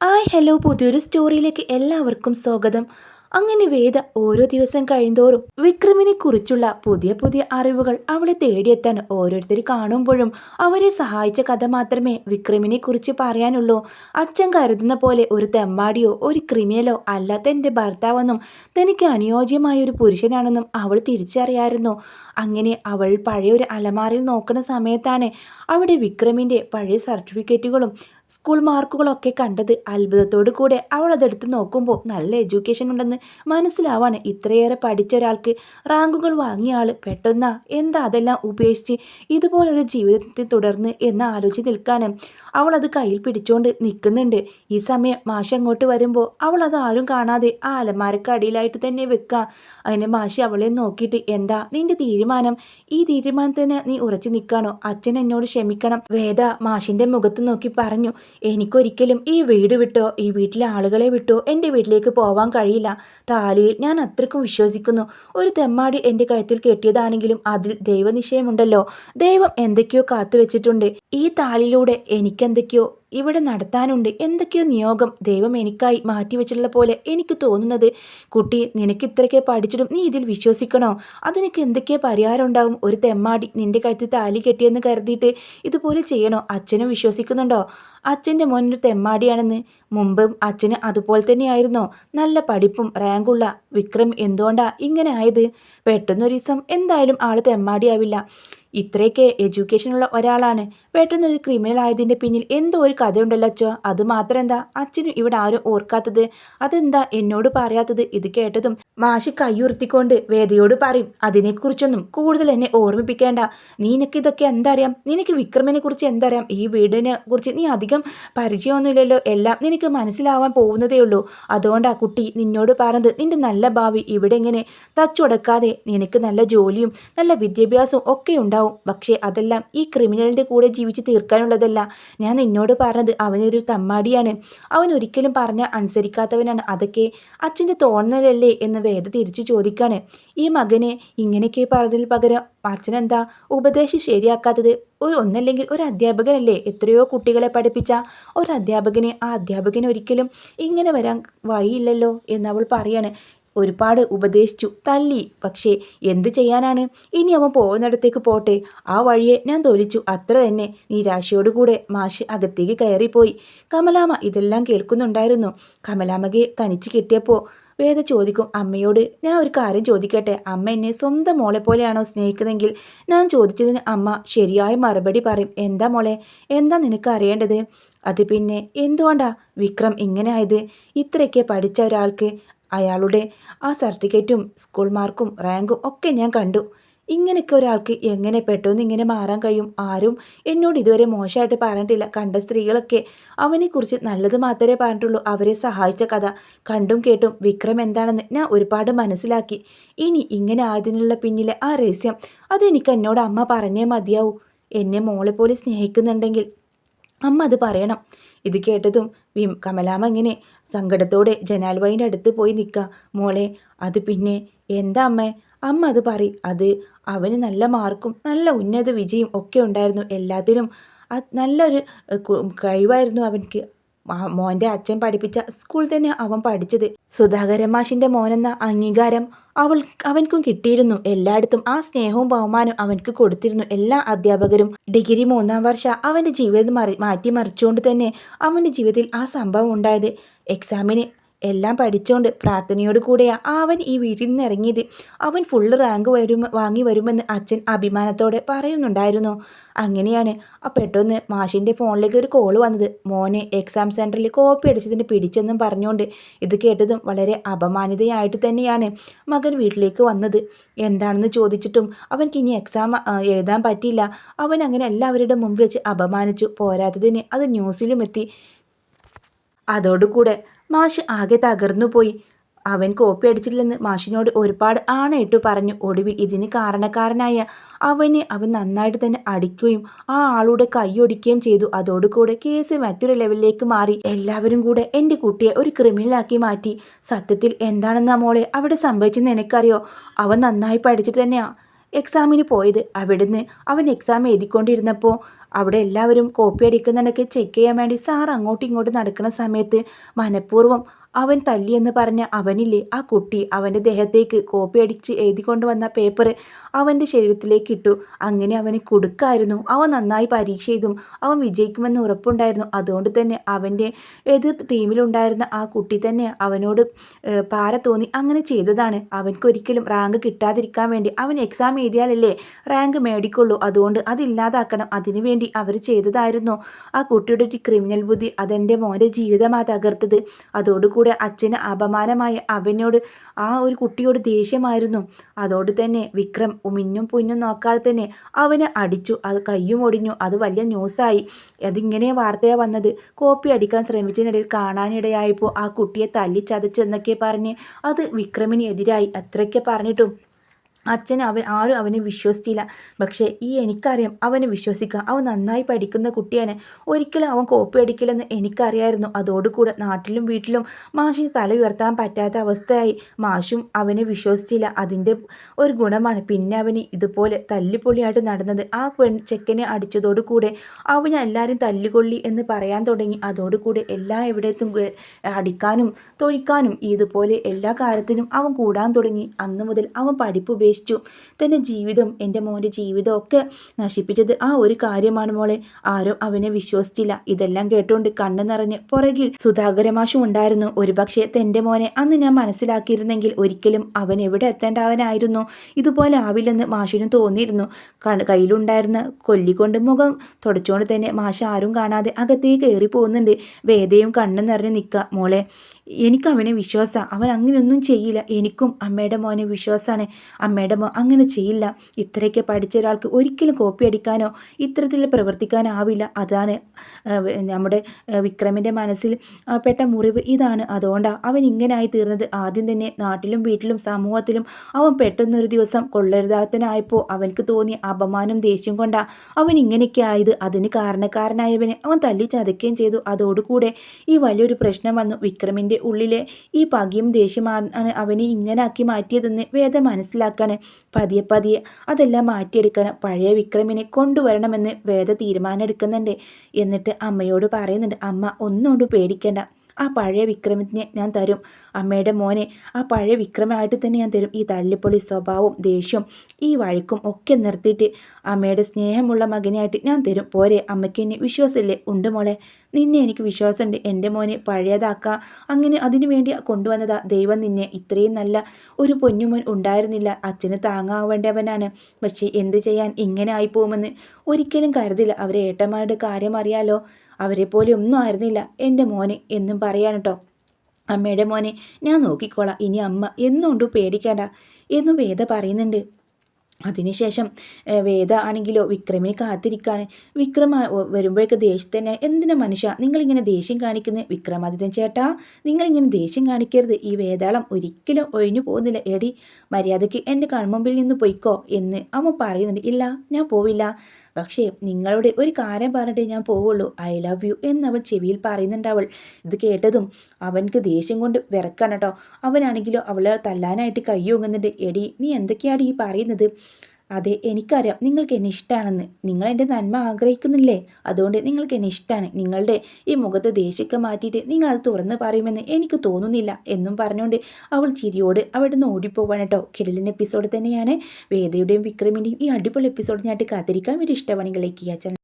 Hi hello പുതിയൊരു സ്റ്റോറിയിലേക്ക് എല്ലാവർക്കും സ്വാഗതം. അങ്ങനെ വേദ ഓരോ ദിവസം കഴിയുന്തോറും വിക്രമിനെ കുറിച്ചുള്ള പുതിയ പുതിയ അറിവുകൾ അവളെ തേടിയെത്താൻ ഓരോരുത്തർ കാണുമ്പോഴും അവരെ സഹായിച്ച കഥ മാത്രമേ വിക്രമിനെ കുറിച്ച് പറയാനുള്ളൂ. അച്ഛൻ കരുതുന്ന പോലെ ഒരു തെമ്മാടിയോ ഒരു ക്രിമിനലോ അല്ലാത്ത എന്റെ ഭർത്താവെന്നും തനിക്ക് അനുയോജ്യമായ ഒരു പുരുഷനാണെന്നും അവൾ തിരിച്ചറിയായിരുന്നു. അങ്ങനെ അവൾ പഴയ ഒരു അലമാറിൽ നോക്കുന്ന സമയത്താണ് അവിടെ വിക്രമിന്റെ പഴയ സർട്ടിഫിക്കറ്റുകളും സ്കൂൾ മാർക്കുകളൊക്കെ കണ്ടത് അത്ഭുതത്തോടു കൂടെ അവൾ അതെടുത്ത് നോക്കുമ്പോൾ നല്ല എഡ്യൂക്കേഷൻ ഉണ്ടെന്ന് മനസ്സിലാവാണ്. ഇത്രയേറെ പഠിച്ച ഒരാൾക്ക് റാങ്കുകൾ വാങ്ങിയ ആൾ പെട്ടെന്ന് എന്താ അതെല്ലാം ഉപേക്ഷിച്ച് ഇതുപോലൊരു ജീവിതത്തിൽ തുടർന്ന് എന്ന് ആലോചിച്ച് നിൽക്കാണ്. അവൾ അത് കയ്യിൽ പിടിച്ചുകൊണ്ട് നിൽക്കുന്നുണ്ട് ഈ സമയം മാഷ് അങ്ങോട്ട് വരുമ്പോൾ അവൾ അത് ആരും കാണാതെ ആ അലമാരക്ക് അടിയിലായിട്ട് തന്നെ വെക്കുക അതിന് മാഷി അവളെ നോക്കിയിട്ട് എന്താ നിന്റെ തീരുമാനം? ഈ തീരുമാനത്തിന് നീ ഉറച്ചു നിൽക്കാണോ? അച്ഛൻ എന്നോട് ക്ഷമിക്കണം. വേദ മാഷിന്റെ മുഖത്ത് നോക്കി പറഞ്ഞു. എനിക്കൊരിക്കലും ഈ വീട് വിട്ടോ ഈ വീട്ടിലെ ആളുകളെ വിട്ടോ എന്റെ വീട്ടിലേക്ക് പോവാൻ കഴിയില്ല. താലിയിൽ ഞാൻ അത്രക്കും വിശ്വസിക്കുന്നു. ഒരു തെമ്മാടി എന്റെ കഴുത്തിൽ കെട്ടിയതാണെങ്കിലും അതിൽ ദൈവനിശ്ചയമുണ്ടല്ലോ. ദൈവം എന്തൊക്കെയോ കാത്തു വെച്ചിട്ടുണ്ട് ഈ താലിലൂടെ എനിക്കെന്തൊക്കെയോ ഇവിടെ നടത്താനുണ്ട്. എന്തൊക്കെയോ നിയോഗം ദൈവം എനിക്കായി മാറ്റിവെച്ചിട്ടുള്ള പോലെ എനിക്ക് തോന്നുന്നത്. കുട്ടി നിനക്ക് ഇത്രയ്ക്ക് പഠിച്ചിട്ടും നീ ഇതിൽ വിശ്വസിക്കണോ? അതിനൊക്കെ എന്തൊക്കെ പരിഹാരം ഉണ്ടാവും? ഒരു തെമ്മാടി നിന്റെ കഴുത്തിൽ താലി കെട്ടിയെന്ന് കരുതിയിട്ട് ഇതുപോലെ ചെയ്യണോ? അച്ഛനും വിശ്വസിക്കുന്നുണ്ടോ? അച്ഛന്റെ മോനൊരു തെമ്മാടിയാണെന്ന് മുമ്പും അച്ഛന് അതുപോലെ തന്നെയായിരുന്നോ. നല്ല പഠിപ്പും റാങ്കുള്ള വിക്രം എന്തുകൊണ്ടാ ഇങ്ങനെ ആയത്? പെട്ടെന്നൊരു ദിവസം എന്തായാലും ആൾ തെമ്മാടിയാവില്ല. ഇത്രയൊക്കെ എഡ്യൂക്കേഷനുള്ള ഒരാളാണ്. പെട്ടെന്നൊരു ക്രിമിനൽ ആയതിന്റെ പിന്നിൽ എന്തോ ഒരു കഥയുണ്ടല്ലോ അച്ഛോ. അത് മാത്രം എന്താ അച്ഛനും ഇവിടെ ആരും ഓർക്കാത്തത്. അതെന്താ എന്നോട് പറയാത്തത് ഇത് കേട്ടതും മാഷി കൈയുർത്തിക്കൊണ്ട് വേദയോട് പറയും അതിനെക്കുറിച്ചൊന്നും കൂടുതൽ എന്നെ ഓർമ്മിപ്പിക്കേണ്ട. നിനക്ക് ഇതൊക്കെ എന്തറിയാം? നിനക്ക് വിക്രമിനെ കുറിച്ച് എന്തറിയാം? ഈ വീടിനെ കുറിച്ച് നീ അധികം പരിചയമൊന്നുമില്ലല്ലോ. എല്ലാം നിനക്ക് മനസ്സിലാവാൻ പോകുന്നതേ ഉള്ളൂ. അതുകൊണ്ടാ കുട്ടി നിന്നോട് പറഞ്ഞത് നിന്റെ നല്ല ഭാവി ഇവിടെ ഇങ്ങനെ തച്ചുടക്കാതെ നിനക്ക് നല്ല ജോലിയും നല്ല വിദ്യാഭ്യാസവും ഒക്കെ ഉണ്ടാവും. പക്ഷേ അതെല്ലാം ഈ ക്രിമിനലിന്റെ കൂടെ ജീവിച്ച് തീർക്കാനുള്ളതല്ല. ഞാൻ നിന്നോട് പറഞ്ഞത് അവനൊരു തമ്മാടിയാണ്. അവൻ ഒരിക്കലും പറഞ്ഞ അനുസരിക്കാത്തവനാണ്. അതൊക്കെ അച്ഛന്റെ തോന്നലല്ലേ എന്ന് വേദ തിരിച്ചു ചോദിക്കാണ്. ഈ മകനെ ഇങ്ങനെയൊക്കെ പറഞ്ഞതിൽ പകരം അച്ഛനെന്താ ഉപദേശം ശരിയാക്കാത്തത്? ഒരു ഒന്നല്ലെങ്കിൽ ഒരു അധ്യാപകനല്ലേ? എത്രയോ കുട്ടികളെ പഠിപ്പിച്ച ഒരു അധ്യാപകനെ ആ അധ്യാപകന് ഒരിക്കലും ഇങ്ങനെ വരാൻ വഴിയില്ലല്ലോ എന്നവൾ പറയാണ്. ഒരുപാട് ഉപദേശിച്ചു. തല്ലി പക്ഷേ എന്ത് ചെയ്യാനാണ്? ഇനി അവൻ പോകുന്നിടത്തേക്ക് പോട്ടെ. ആ വഴിയെ ഞാൻ തൊലിച്ചു. അത്ര തന്നെ. നിരാശയോടുകൂടെ മാഷ് അകത്തേക്ക് കയറിപ്പോയി. കമലാമ ഇതെല്ലാം കേൾക്കുന്നുണ്ടായിരുന്നു. കമലാമകെ തനിച്ച് കിട്ടിയപ്പോൾ വേദ ചോദിക്കും അമ്മയോട് ഞാൻ ഒരു കാര്യം ചോദിക്കട്ടെ? അമ്മ എന്നെ സ്വന്തം മോളെ പോലെയാണോ സ്നേഹിക്കുന്നതെങ്കിൽ ഞാൻ ചോദിച്ചതിന് അമ്മ ശരിയായ മറുപടി പറയും എന്താ മോളെ? എന്താ നിനക്ക് അറിയേണ്ടത്? അത് പിന്നെ എന്തുകൊണ്ടാ? വിക്രം ഇങ്ങനെ ആയത് ഇത്രയൊക്കെ പഠിച്ച ഒരാൾക്ക് അയാളുടെ ആ സർട്ടിഫിക്കറ്റും സ്കൂൾ മാർക്കും റാങ്കും ഒക്കെ ഞാൻ കണ്ടു. ഇങ്ങനെയൊക്കെ ഒരാൾക്ക് എങ്ങനെ പെട്ടെന്ന് ഇങ്ങനെ മാറാൻ കഴിയും? ആരും എന്നോട് ഇതുവരെ മോശമായിട്ട് പറഞ്ഞിട്ടില്ല. കണ്ട സ്ത്രീകളൊക്കെ അവനെക്കുറിച്ച് നല്ലത് മാത്രമേ പറഞ്ഞിട്ടുള്ളൂ. അവരെ സഹായിച്ച കഥ കണ്ടും കേട്ടും വിക്രം എന്താണെന്ന് ഞാൻ ഒരുപാട് മനസ്സിലാക്കി. ഇനി ഇങ്ങനെ ആയതിനുള്ള പിന്നിലെ ആ രഹസ്യം അതെനിക്ക് എന്നോട് അമ്മ പറഞ്ഞേ മതിയാവൂ. എന്നെ മോളെ പോലെ സ്നേഹിക്കുന്നുണ്ടെങ്കിൽ അമ്മ അത് പറയണം. ഇത് കേട്ടതും വിം കമലാമ ഇങ്ങനെ സങ്കടത്തോടെ ജനാൽവായിന്റെ അടുത്ത് പോയി നിൽക്കുക. മോളെ അത് പിന്നെ എന്താ അമ്മേ? അമ്മ അത് പറ അത് അവന് നല്ല മാർക്കും നല്ല ഉന്നത വിജയം ഒക്കെ ഉണ്ടായിരുന്നു എല്ലാത്തിനും നല്ലൊരു കഴിവായിരുന്നു അവൻക്ക്. മോന്റെ അച്ഛൻ പഠിപ്പിച്ച സ്കൂൾ തന്നെ അവൻ പഠിച്ചത്. സുധാകര മാഷിന്റെ മോനെന്ന അംഗീകാരം അവൾ അവൻക്കും കിട്ടിയിരുന്നു. എല്ലായിടത്തും ആ സ്നേഹവും ബഹുമാനവും അവൻക്ക് കൊടുത്തിരുന്നു എല്ലാ അധ്യാപകരും. ഡിഗ്രി മൂന്നാം വർഷ അവന്റെ ജീവിതം മറി മാറ്റിമറിച്ചുകൊണ്ട് തന്നെ അവന്റെ ജീവിതത്തിൽ ആ സംഭവം ഉണ്ടായത്. എക്സാമിന് എല്ലാം പഠിച്ചുകൊണ്ട് പ്രാർത്ഥനയോട് കൂടെയാണ് അവൻ ഈ വീട്ടിൽ നിന്ന് ഇറങ്ങിയത്. അവൻ ഫുള്ള് റാങ്ക് വരും വാങ്ങി വരുമെന്ന് അച്ഛൻ അഭിമാനത്തോടെ പറയുന്നുണ്ടായിരുന്നു. അങ്ങനെയാണ് ആ പെട്ടെന്ന് മാഷിന്റെ ഫോണിലേക്ക് ഒരു കോൾ വന്നത്. മോനെ എക്സാം സെന്ററിൽ കോപ്പി അടിച്ചതിന് പിടിച്ചെന്നും പറഞ്ഞുകൊണ്ട് ഇത് കേട്ടതും വളരെ അപമാനിതയായിട്ട് തന്നെയാണ് മകൻ വീട്ടിലേക്ക് വന്നത്. എന്താണെന്ന് ചോദിച്ചിട്ടും അവൻക്ക് ഇനി എക്സാം എഴുതാൻ പറ്റിയില്ല. അവൻ അങ്ങനെ എല്ലാവരുടെ മുമ്പിൽ വെച്ച് അപമാനിച്ചു. പോരാത്തതിന് അത് ന്യൂസിലും എത്തി. അതോടുകൂടെ മാഷ് ആകെ തകർന്നുപോയി അവൻ കോപ്പി അടിച്ചിട്ടില്ലെന്ന് മാഷിനോട് ഒരുപാട് ആണയിട്ടു പറഞ്ഞു. ഒടുവിൽ ഇതിന് കാരണക്കാരനായ അവനെ അവൻ നന്നായിട്ട് തന്നെ അടിക്കുകയും ആ ആളുടെ കൈയൊടിക്കുകയും ചെയ്തു. അതോടുകൂടെ കേസ് മറ്റൊരു ലെവലിലേക്ക് മാറി. എല്ലാവരും കൂടെ എന്റെ കുട്ടിയെ ഒരു ക്രിമിനലാക്കി മാറ്റി. സത്യത്തിൽ എന്താണെന്നാ മോളെ അവിടെ സംഭവിച്ചെന്ന് എനിക്കറിയോ? അവൻ നന്നായി പഠിച്ചിട്ട് തന്നെയാണ് എക്സാമിന് പോയത്. അവിടുന്ന് അവൻ എക്സാം എഴുതിക്കൊണ്ടിരുന്നപ്പോൾ അവിടെ എല്ലാവരും കോപ്പി അടിക്കുന്നുണ്ടൊക്കെ ചെക്ക് ചെയ്യാൻ വേണ്ടി സാർ അങ്ങോട്ടും ഇങ്ങോട്ടും നടക്കുന്ന സമയത്ത് മനഃപൂർവം അവൻ തല്ലിയെന്ന് പറഞ്ഞ അവനില്ലേ? ആ കുട്ടി അവന്റെ ദേഹത്തേക്ക് കോപ്പി അടിച്ച് എഴുതിക്കൊണ്ട് വന്ന പേപ്പർ അവന്റെ ശരീരത്തിലേക്ക് ഇട്ടു. അങ്ങനെ അവന് കൊടുക്കായിരുന്നു. അവൻ നന്നായി പരീക്ഷ ചെയ്തും അവൻ വിജയിക്കുമെന്ന് ഉറപ്പുണ്ടായിരുന്നു. അതുകൊണ്ട് തന്നെ അവന്റെ എതിർ ടീമിലുണ്ടായിരുന്ന ആ കുട്ടി തന്നെ അവനോട് പാര തോന്നി. അങ്ങനെ ചെയ്തതാണ്. അവൻക്കൊരിക്കലും റാങ്ക് കിട്ടാതിരിക്കാൻ വേണ്ടി. അവൻ എക്സാം എഴുതിയാലല്ലേ റാങ്ക് മേടിക്കുള്ളൂ. അതുകൊണ്ട് അതില്ലാതാക്കണം അതിനുവേണ്ടി അവർ ചെയ്തതായിരുന്നു. ആ കുട്ടിയുടെ ഒരു ക്രിമിനൽ ബുദ്ധി അതെന്റെ മോന്റെ ജീവിതമാണ് തകർത്തത്. അതോടുകൂടി കൂടെ അച്ഛന് അപമാനമായ അവനോട് ആ ഒരു കുട്ടിയോട് ദേഷ്യമായിരുന്നു. അതോട് തന്നെ വിക്രം മിന്നും പുന്നും നോക്കാതെ തന്നെ അവനെ അടിച്ചു അത് കയ്യും ഒടിഞ്ഞു. അത് വലിയ ന്യൂസായി. അതിങ്ങനെ വാർത്തയാണ് വന്നത്. കോപ്പി അടിക്കാൻ ശ്രമിച്ചതിനിടയിൽ കാണാനിടയായപ്പോൾ ആ കുട്ടിയെ തല്ലി ചതച്ചെന്നൊക്കെ പറഞ്ഞ് അത് വിക്രമിന് എതിരായി അത്രയ്ക്ക് പറഞ്ഞിട്ടും അച്ഛൻ അവൻ ആരും അവനെ വിശ്വസിച്ചില്ല. പക്ഷേ ഈ എനിക്കറിയാം അവനെ വിശ്വസിക്കാം അവൻ നന്നായി പഠിക്കുന്ന കുട്ടിയാണ്. ഒരിക്കലും അവൻ കോപ്പി അടിക്കില്ലെന്ന് എനിക്കറിയായിരുന്നു. അതോടുകൂടെ നാട്ടിലും വീട്ടിലും മാഷിന് തല ഉയർത്താൻ പറ്റാത്ത അവസ്ഥയായി. മാഷും അവനെ വിശ്വസിച്ചില്ല. അതിന്റെ ഒരു ഗുണമാണ് പിന്നെ അവന് ഇതുപോലെ തല്ലിപ്പൊള്ളിയായിട്ട് നടന്നത്. ആ പെൺ ചെക്കനെ അടിച്ചതോടുകൂടെ അവന് എല്ലാവരും തല്ലുകൊള്ളി എന്ന് പറയാൻ തുടങ്ങി. അതോടുകൂടെ എല്ലാ എവിടത്തും അടിക്കാനും തൊഴിക്കാനും ഇതുപോലെ എല്ലാ കാര്യത്തിനും അവൻ കൂടാൻ തുടങ്ങി. അന്ന് മുതൽ അവൻ പഠിപ്പ് ഉപേക്ഷിച്ചു തന്റെ ജീവിതം എന്റെ മോന്റെ ജീവിതമൊക്കെ നശിപ്പിച്ചത് ആ ഒരു കാര്യമാണ് മോളെ. ആരും അവനെ വിശ്വസിച്ചില്ല. ഇതെല്ലാം കേട്ടുകൊണ്ട് കണ്ണു നിറഞ്ഞ് പുറകിൽ സുധാകരമാഷും ഉണ്ടായിരുന്നു. ഒരുപക്ഷെ തന്റെ മോനെ അന്ന് ഞാൻ മനസ്സിലാക്കിയിരുന്നെങ്കിൽ ഒരിക്കലും അവൻ എവിടെ എത്തേണ്ടവനായിരുന്നു. ഇതുപോലെ ആവില്ലെന്ന് മാഷിന് തോന്നിയിരുന്നു. കയ്യിലുണ്ടായിരുന്ന കൊല്ലിക്കൊണ്ട് മുഖം തുടച്ചുകൊണ്ട് തന്നെ മാഷ ആരും കാണാതെ അകത്തേക്ക് കയറി പോകുന്നുണ്ട്. വേദയും കണ്ണു നിറഞ്ഞ് നിൽക്കുക. മോളെ എനിക്ക് അവനെ വിശ്വാസമാണ് അവൻ അങ്ങനെയൊന്നും ചെയ്യില്ല. എനിക്കും അമ്മയുടെ മോനെ വിശ്വാസമാണ് അമ്മയുടെ മോ അങ്ങനെ ചെയ്യില്ല. ഇത്രയൊക്കെ പഠിച്ച ഒരാൾക്ക് ഒരിക്കലും കോപ്പി അടിക്കാനോ ഇത്തരത്തിൽ പ്രവർത്തിക്കാനോ ആവില്ല. അതാണ് നമ്മുടെ വിക്രമിന്റെ മനസ്സിൽ പെട്ട മുറിവ് ഇതാണ്. അതുകൊണ്ടാണ് അവൻ ഇങ്ങനായി തീർന്നത്. ആദ്യം തന്നെ നാട്ടിലും വീട്ടിലും സമൂഹത്തിലും അവൻ പെട്ടെന്നൊരു ദിവസം കൊള്ളരുതാത്തനായപ്പോൾ അവനക്ക് തോന്നിയ അപമാനം ദേഷ്യം കൊണ്ടാണ് അവൻ ഇങ്ങനെയൊക്കെ ആയത്. അതിന് കാരണക്കാരനായവനെ അവൻ തല്ലി ചതയ്ക്കുകയും ചെയ്തു. അതോടുകൂടെ ഈ വലിയൊരു പ്രശ്നം വന്നു. വിക്രമിന്റെ ഉള്ളിലെ ഈ പകയും ദേഷ്യമാണ് അവനെ ഇങ്ങനാക്കി മാറ്റിയതെന്ന് വേദ മനസ്സിലാക്കാണ് പതിയെ പതിയെ അതെല്ലാം മാറ്റിയെടുക്കണം പഴയ വിക്രമിനെ കൊണ്ടുവരണമെന്ന് വേദ തീരുമാനം എടുക്കുന്നുണ്ട് എന്നിട്ട് അമ്മയോട് പറയുന്നുണ്ട് അമ്മ ഒന്നുകൊണ്ട് പേടിക്കേണ്ട. ആ പഴയ വിക്രമത്തിനെ ഞാൻ തരും. അമ്മയുടെ മോനെ ആ പഴയ വിക്രമായിട്ട് തന്നെ ഞാൻ തരും. ഈ തല്ലിപ്പൊളി സ്വഭാവവും ദേഷ്യവും ഈ വഴക്കും ഒക്കെ നിർത്തിയിട്ട് അമ്മയുടെ സ്നേഹമുള്ള മകനായിട്ട് ഞാൻ തരും. പോരെ അമ്മയ്ക്ക് എന്നെ വിശ്വാസമില്ലേ? ഉണ്ട് മോളെ. നിന്നെ എനിക്ക് വിശ്വാസമുണ്ട്. എന്റെ മോനെ പഴയതാക്കാം. അങ്ങനെ അതിനു വേണ്ടി കൊണ്ടുവന്നതാ. ദൈവം നിന്നെ ഇത്രയും നല്ല ഒരു പൊന്നുമോൻ ഉണ്ടായിരുന്നില്ല. അച്ഛന് താങ്ങാവേണ്ടവനാണ്. പക്ഷേ എന്ത് ചെയ്യാൻ ഇങ്ങനെ ആയിപ്പോകുമെന്ന് ഒരിക്കലും കരുതില്ല. അവരെ ഏട്ടന്മാരുടെ കാര്യം അറിയാലോ. അവരെ പോലെ ഒന്നും ആയിരുന്നില്ല എന്റെ മോനെ എന്നും പറയാൻ കേട്ടോ അമ്മയുടെ മോനെ ഞാൻ നോക്കിക്കോളാം. ഇനി അമ്മ എന്നുകൊണ്ട് പേടിക്കണ്ട എന്നും വേദ പറയുന്നുണ്ട്. അതിനുശേഷം വേദ ആണെങ്കിലോ വിക്രമിനെ കാത്തിരിക്കുകയാണ് വിക്രമ വരുമ്പോഴേക്ക് ദേഷ്യം തന്നെ എന്തിനാ മനുഷ്യ നിങ്ങളിങ്ങനെ ദേഷ്യം കാണിക്കുന്നത് വിക്രമാദിത്യൻ ചേട്ടാ നിങ്ങളിങ്ങനെ ദേഷ്യം കാണിക്കരുത്. ഈ വേതാളം ഒരിക്കലും ഒഴിഞ്ഞു പോകുന്നില്ല. എടി മര്യാദയ്ക്ക് എന്റെ കൺമുമ്പിൽ നിന്ന് പൊയ്ക്കോ എന്ന് അമ്മ പറയുന്നുണ്ട്. ഇല്ല ഞാൻ പോവില്ല. പക്ഷേ നിങ്ങളുടെ ഒരു കാര്യം പറഞ്ഞിട്ടേ ഞാൻ പോവുള്ളൂ. ഐ ലവ് യു എന്നവൻ ചെവിയിൽ പറയുന്നുണ്ട് അവൾ. ഇത് കേട്ടതും അവൻക്ക് ദേഷ്യം കൊണ്ട് വിറക്കാണ് കേട്ടോ. അവനാണെങ്കിലോ അവളെ തല്ലാനായിട്ട് കയ്യോങ്ങുന്നുണ്ട് എടി നീ എന്തൊക്കെയാണ് ഈ പറയുന്നത്? അതെ എനിക്കറിയാം. നിങ്ങൾക്ക് എന്നെ ഇഷ്ടമാണെന്ന് നിങ്ങൾ എന്റെ നന്മ ആഗ്രഹിക്കുന്നില്ലേ? അതുകൊണ്ട് നിങ്ങൾക്ക് എന്നെ ഇഷ്ടമാണ് നിങ്ങളുടെ ഈ മുഖത്ത് ദേഷ്യമൊക്കെ മാറ്റിയിട്ട് നിങ്ങൾ അത് തുറന്ന് പറയുമെന്ന് എനിക്ക് തോന്നുന്നില്ല എന്നും പറഞ്ഞുകൊണ്ട് അവൾ ചിരിയോട് അവിടെ നിന്ന് ഓടിപ്പോവാണ് കേട്ടോ. കിടലിൻ എപ്പിസോഡ് തന്നെയാണ്. വേദയുടെയും വിക്രമിന്റെയും ഈ അടിപൊളി എപ്പിസോഡ് ഞാനായിട്ട് കാത്തിരിക്കാൻ വേണ്ടി ഇഷ്ടമാണെങ്കിൽ ലൈക്ക് ചെയ്യാൻ